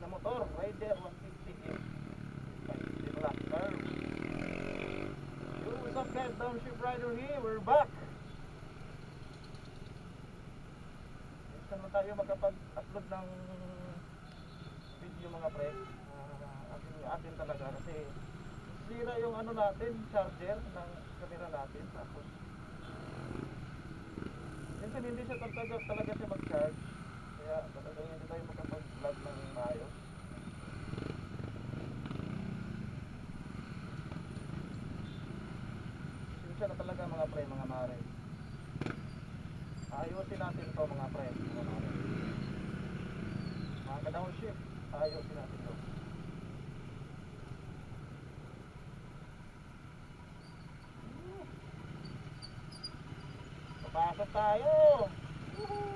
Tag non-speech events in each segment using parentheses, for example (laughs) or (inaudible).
na motor, Rider 150 Spicy Black Curve. Yo, what's up guys? Township Rider here, we're back. Minsan na tayo makapag-upload ng video mga pre. Uh, atin, atin talaga kasi sira yung ano natin, charger ng camera natin. Tapos minsan hindi siya talaga, talaga siya mag-charge. Kaya talagang hindi tayo makapag-vlog ng maayos. Sinsya na talaga mga pre, mga mare. Ayusin natin to mga pre, mga mare. Mga ka-downship, ayusin natin to. Papasok tayo! Woohoo!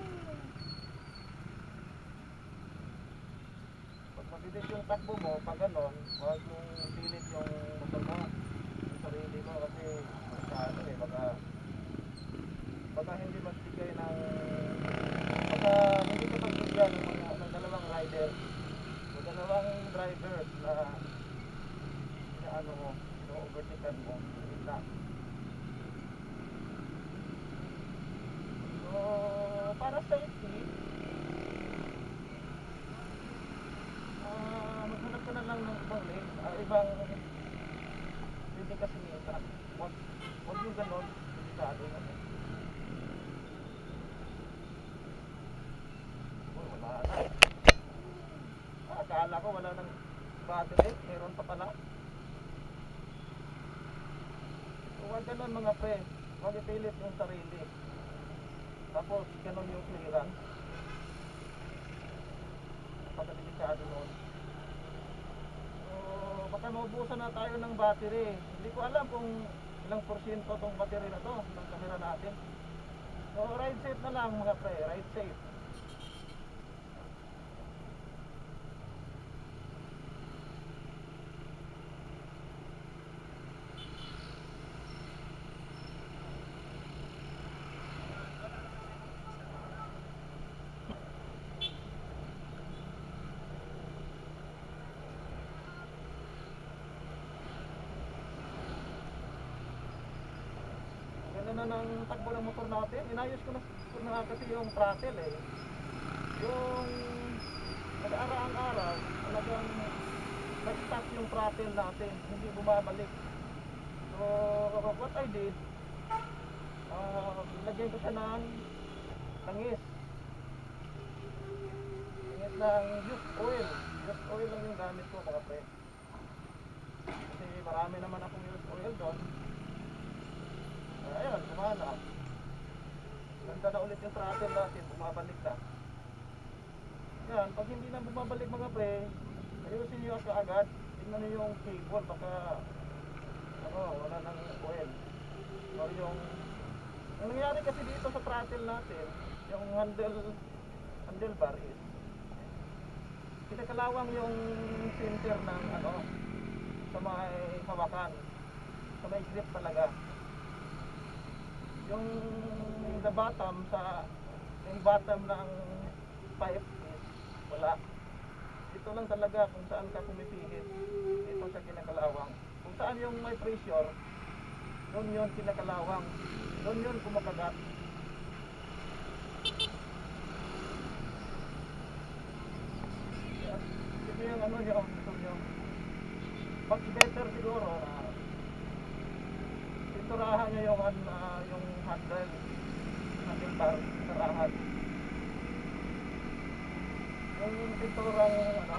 Pag mabilis yung takbo mo, pag ganon, huwag yung pilit yung motor mo. Yung sarili mo kasi masyado eh, baka baka hindi magbigay ng baka hindi ka pagbigyan ng mga ng dalawang rider o dalawang driver na na ano mo, no overtaken mo, na So, para safety, ah maghanap ka na lang ng ibang lane, ah, ibang hindi kasi minsan, wag, wag yung ganon, delikado na eh. Uy, wala na. Ah, akala ko wala nang battery, meron pa pala. So, wag ganon mga pre, wag ipilit yung sarili. Tapos, ganun yung clearance. Pagkabilisado nun. So, baka maubusan na tayo ng battery. Hindi ko alam kung ilang porsyento tong battery na to ng camera natin. So, ride safe na lang mga pre, ride safe. Ganda na ng takbo ng motor natin. Inayos ko na, ko na kasi yung throttle eh. Yung nag-araang araw, talagang nag-stop yung throttle natin. Hindi bumabalik. So, what I did, uh, lagyan ko siya ng langis. Langis ng used oil. Used oil lang yung gamit ko mga pre. Kasi marami naman akong used oil doon. Ayun, gumana. Ganda na ulit yung throttle natin, bumabalik na. Yan, pag hindi na bumabalik mga pre, ayusin nyo ka agad. Tingnan nyo yung cable, baka ano, wala nang oil. Or yung ang nangyari kasi dito sa throttle natin, yung handle handlebar is kinakalawang yung center ng ano sa may hawakan sa may grip talaga yung the bottom sa yung bottom ng pipe is wala. Ito lang talaga kung saan ka pumipihit ito sa kinakalawang. Kung saan yung may pressure doon yun kinakalawang. Doon yun kumakagat. Ito yung ano yung ito yung much better siguro na pinturahan niya yung ano, ah, handle bar sarahan yung pinturang ano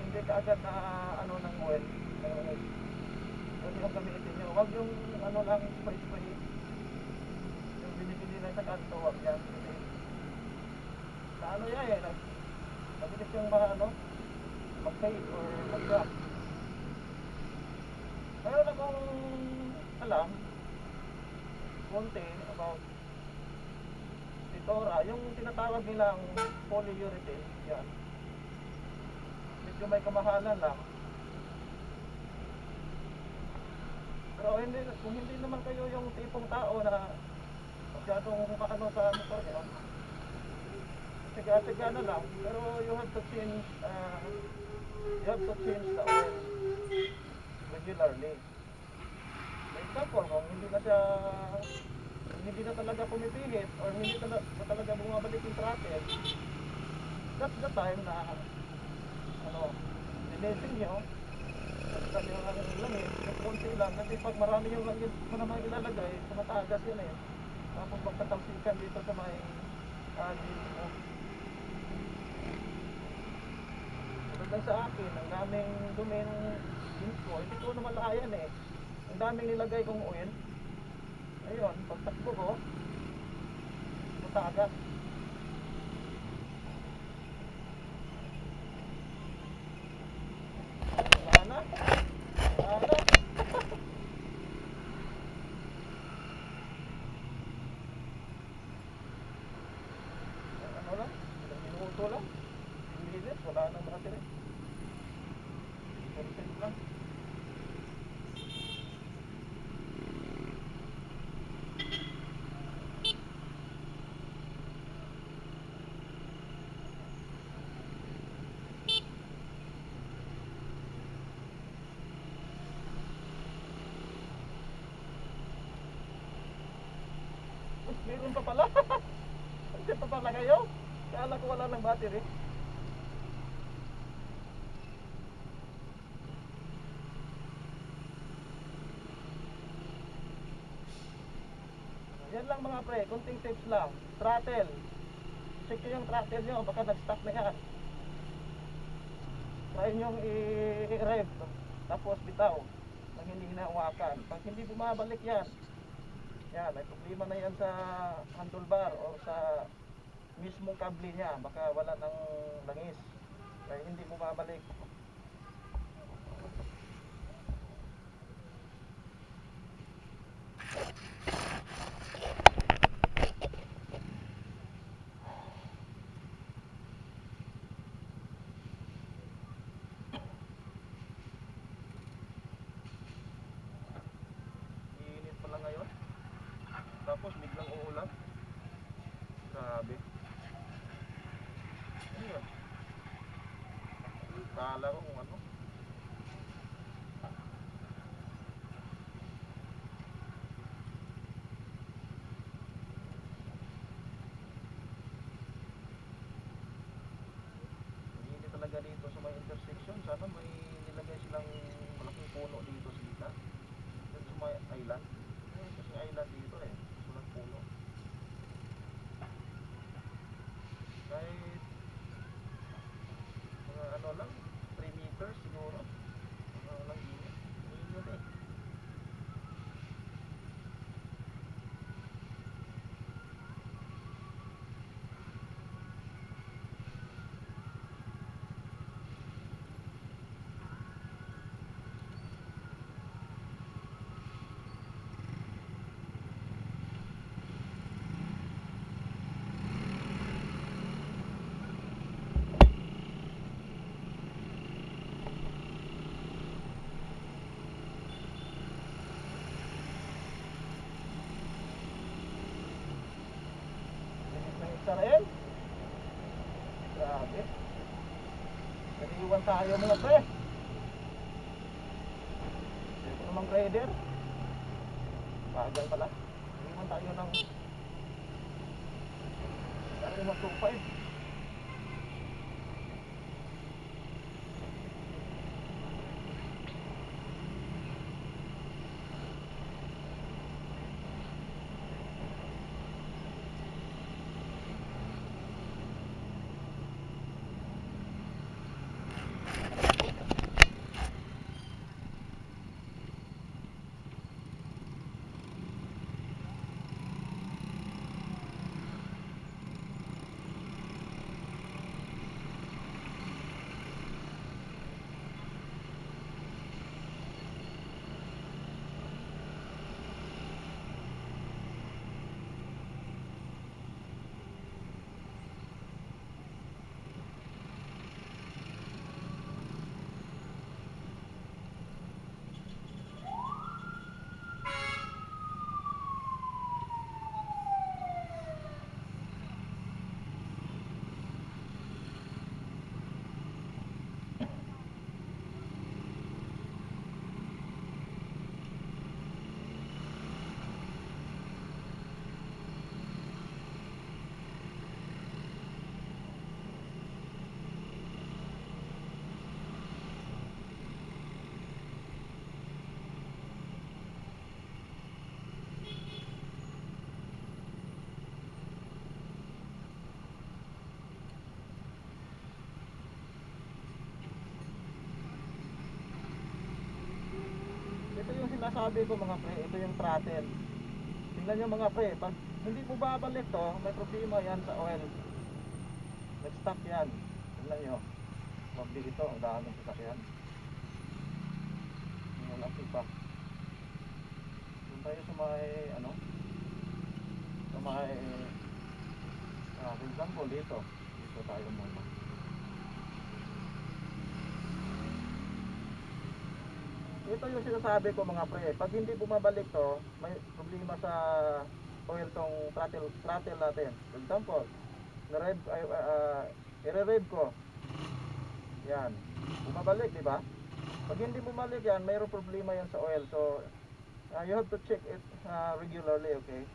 hindi ka agad na ano ng oil ng oil yun yung gamitin nyo huwag yung ano lang spray spray yung binibili na sa kanto huwag yan kasi ano yan eh nag, mabilis yung mga ano mag-fade or mag-drop Meron akong alam konti about Titora, yung tinatawag nilang polyurethane, yan. Medyo may kamahalan lang. Pero hindi, kung hindi naman kayo yung tipong tao na masyadong makano sa motor nyo, Tiga-tiga na lang. Pero you have to change, uh, you have to change the oil regularly. For example, kung hindi na siya, hindi na talaga pumipilit or hindi na, na talaga bumabalik yung throttle, that's the time na, ano, linisin nyo, kasi yung ang langit, yung konti lang, kasi pag marami yung langit mo naman ilalagay, tumatagas yun eh. Tapos magtatalsikan dito sa may uh, mo. Lang sa akin, ang daming dumi ng jeans ko, hindi ko naman layan eh. Ang daming nilagay kong oil. Ayun, pagtakbo ko, matagas. Wala na. Wala na. ano lang, ilang minuto lang. Minutes, wala nang battery. Content lang. Uy, Meron pa pala. (laughs) Nandiyan pa pala kayo. Kala ko wala ng battery. Yan lang mga pre, kunting tips lang. Throttle. Check nyo yung throttle nyo, baka nag-stop na yan. Try nyo i-rev. Tapos bitaw. Nang hindi hinahawakan. Pag hindi bumabalik yan, yan, may problema na yan sa handlebar o sa mismong kable niya. Baka wala ng langis. Kaya hindi bumabalik. Iinit pala ngayon. Tapos biglang uulan. Grabe. Ano yun? Kala ko kung ano. Hindi talaga dito sa may intersection. Sana may nilagay silang malaking puno dito sa gitna. Dito sa may island. Kasi island dito eh. Walang puno. Kahit mga ano lang, 3 meters siguro. Mga walang init. Init eh. Linis ng Israel. Grabe. Naliwan tayo mga pre. Ito namang grader. Bagal pala. Sinasabi ko mga pre, ito yung throttle. Tingnan nyo mga pre, pag hindi mo babalik to, may problema yan sa oil. Nag-stop yan. Tingnan nyo. Mabdi ito, ang daming sasakyan. Yung laki pa. Doon tayo sa may, ano, sa may, ah, example, dito. Dito tayo muna. Ito yung sinasabi ko mga pre, pag hindi bumabalik to, may problema sa oil tong throttle, throttle natin. For example, na-rev, ay, ah, i-rev ko. Yan. Bumabalik, di ba? Pag hindi bumalik yan, mayroong problema yan sa oil. So, ah, you have to check it ah, regularly, okay?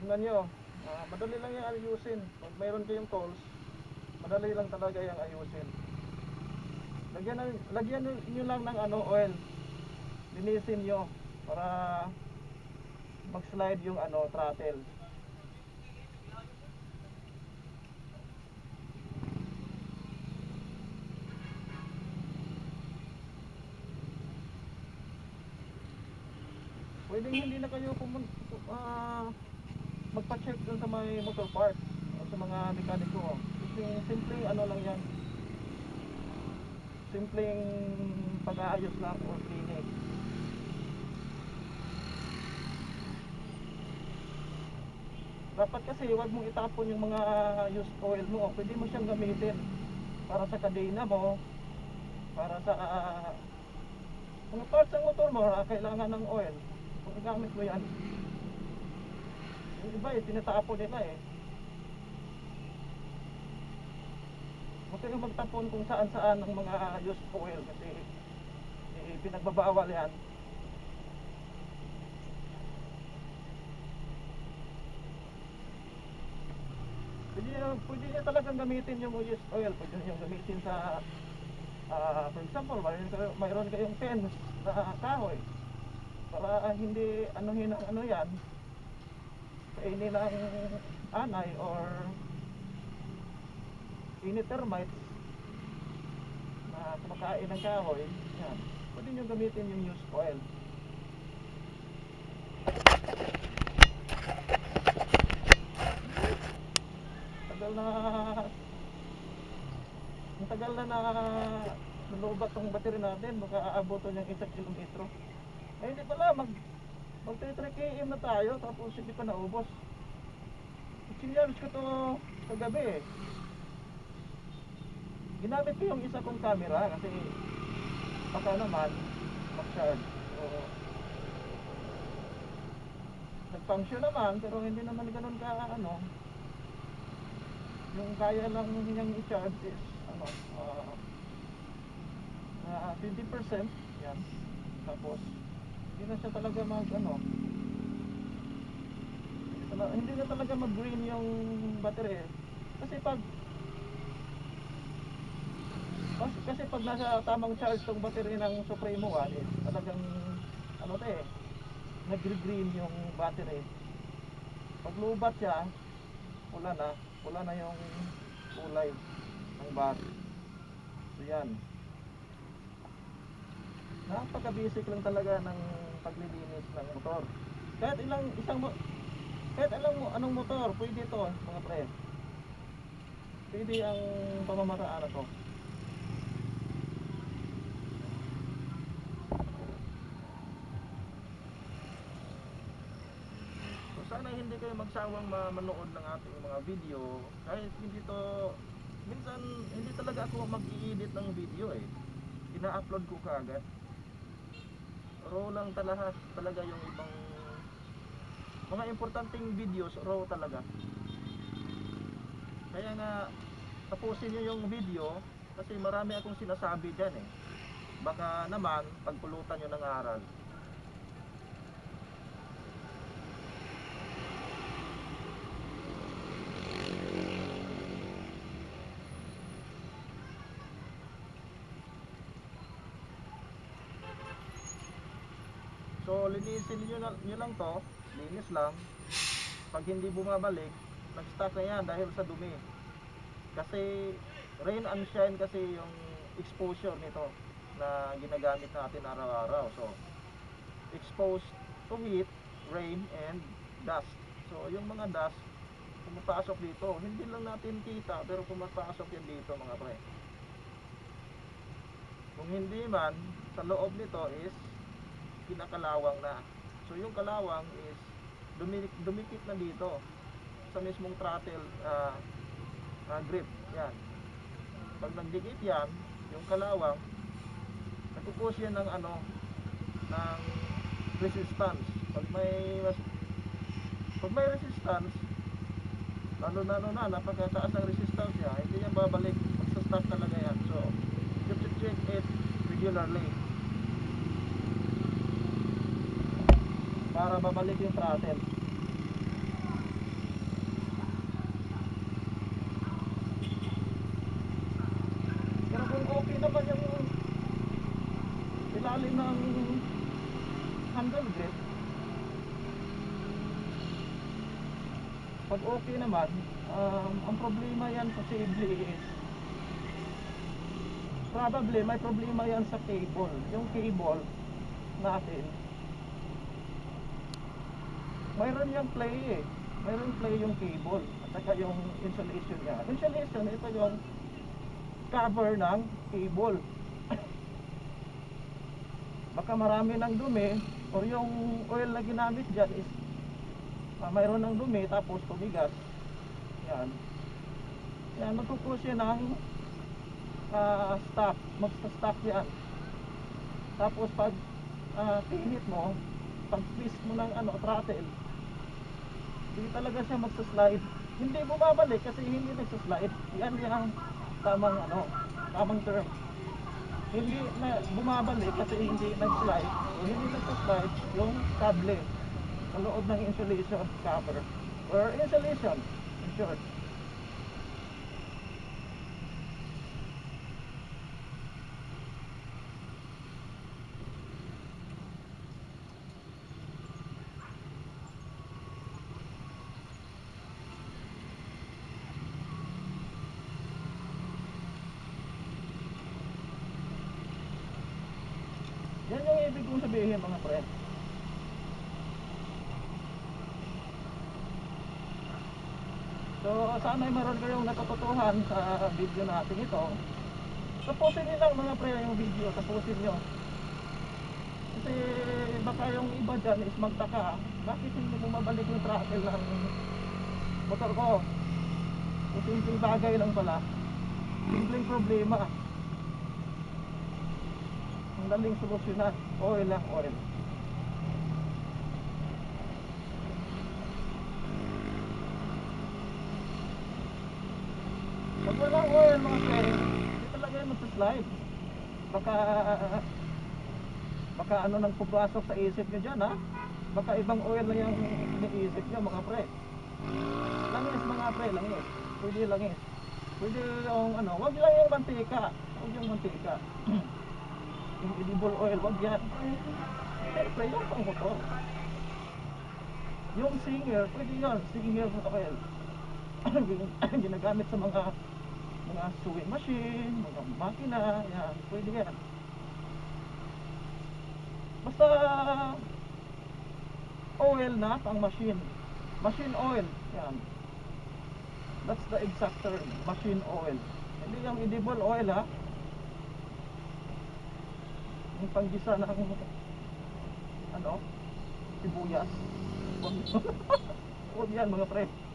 Tingnan nyo, ah, madali lang yung ayusin. Pag mayroon kayong tools, madali lang talaga yung ayusin. Lagyan, na- lagyan nyo lang ng ano, oil. Linisin nyo para mag-slide yung ano, throttle. Pwedeng hindi na kayo pumun ah, magpa-check dun sa may motor part o sa mga mekaniko. Simpleng, simpleng ano lang yan. Simpleng pag-aayos lang or cleaning. Dapat kasi wag mong itapon yung mga used oil mo. Pwede mo siyang gamitin para sa kadena mo, para sa ah, mga parts ng motor mo, ah, kailangan ng oil. Kung gamit mo yan, yung iba eh, tinatapon nila eh. Huwag kayong magtapon kung saan saan ang mga used oil kasi eh, pinagbabawal yan. Pwede nyo, pwede nyo talagang gamitin yung used oil. Pwede nyo gamitin sa, ah, for example, mayroon, kayo, mayroon kayong fence na kahoy. Para hindi anuhin ang ano yan, kainin ng anay or ini termites na kumakain ng kahoy. Yan. Pwede nyo gamitin yung used oil. tagal na ang na na nalubat tong battery natin. Baka aaboton yung isang kilometro. Ay hindi pala. Mag mag 3 km na tayo. Tapos hindi pa naubos. Chinyarge ko to kagabi eh ginamit ko yung isa kong camera kasi baka naman mag-charge so, nag-function naman pero hindi naman ganun ka ano. Yung kaya lang niyang i-charge is ano ah na 20% yan. Tapos hindi na siya talaga mag ano. Hindi na talaga mag green yung battery. Kasi pag kasi, pag nasa tamang charge tong battery ng Supremo 1 is talagang ano to eh nagre-green yung battery. Pag lubat siya wala na wala na yung kulay ng bus so yan. Napaka-basic lang talaga ng paglilinis ng motor. Kahit ilang isang kahit alam mo anong motor pwede to mga pre. Pwede ang pamamaraan na So sana hindi kayo magsawang ma- manood ng ating mga video kahit hindi to minsan hindi talaga ako mag-i-edit ng video eh. Ina-upload ko kaagad. Raw lang talaga talaga yung ibang mga importanteng videos raw talaga. Kaya nga tapusin niyo yung video kasi marami akong sinasabi diyan eh. Baka naman pagpulutan niyo ng aral. So linisin niyo, na, niyo lang to, linis lang. Pag hindi bumabalik, nag-stop na yan dahil sa dumi. Kasi rain and shine kasi yung exposure nito na ginagamit natin araw-araw. So exposed to heat, rain, and dust. So, yung mga dust, pumapasok dito. Hindi lang natin kita, pero pumapasok yan dito mga pre. Kung hindi man, sa loob nito is kinakalawang na. So, yung kalawang is dumikit, dumikit na dito sa mismong throttle ah, ah, grip. Yan. Pag nagdikit yan, yung kalawang, nagpupus yan ng ano, ng resistance. Pag may pag may resistance, lalo na na, napakataas ang resistance niya, hindi yan babalik, magsa-stop talaga yan. So, you check it regularly. Para babalik yung throttle. Pero kung okay naman yung ilalim ng handle grip, pag okay naman, um, ang problema yan posible is probably may problema yan sa cable. Yung cable natin, mayroon yung play eh. Mayroon play yung cable at saka yung insulation niya. Insulation, ito yung cover ng cable. (coughs) Baka marami ng dumi or yung oil na ginamit dyan is ah, mayroon ng dumi tapos tumigas. Yan. Yan, magpupus yan ng ah, stock. Magsa-stock yan. Tapos pag ah, pinit mo, pag twist mo ng ano, throttle, hindi talaga siya magsa-slide. Hindi bumabalik kasi hindi nagsa-slide. Yan yung tamang ano, tamang term. Hindi na bumabalik kasi hindi nag-slide o hindi nagsa-slide yung kable sa loob ng insulation cover or insulation in short. Yan yung ibig kong sabihin mga friend. Sana ay meron kayong natututuhan sa video natin ito. Tapusin nyo lang mga pre yung video, tapusin nyo. Kasi baka yung iba dyan is magtaka, bakit hindi mo mabalik yung throttle ng motor ko? So, simpleng bagay lang pala. Simpleng problema. Ang daling solusyonan. Oil lang, oil. Pag walang oil mga friend, hindi talaga yan magsaslide. Baka, baka ano nang pupasok sa isip nyo dyan ha? Baka ibang oil na yung iniisip nyo mga pre. Langis mga pre, langis. Pwede langis. Pwede yung ano, wag lang yung mantika. Wag yung mantika. (clears throat) yung edible oil, wag yan. Siyempre, yung pang motor. Yung singer, pwede yan. Singer oil. (clears throat) Ginagamit sa mga mga sewing machine, mga makina, yan, pwede yan. Basta oil na pang machine. Machine oil, yan. That's the exact term, machine oil. Hindi yung edible oil ha. Yung panggisa ng ano, sibuyas. (laughs) Huwag yan mga pre.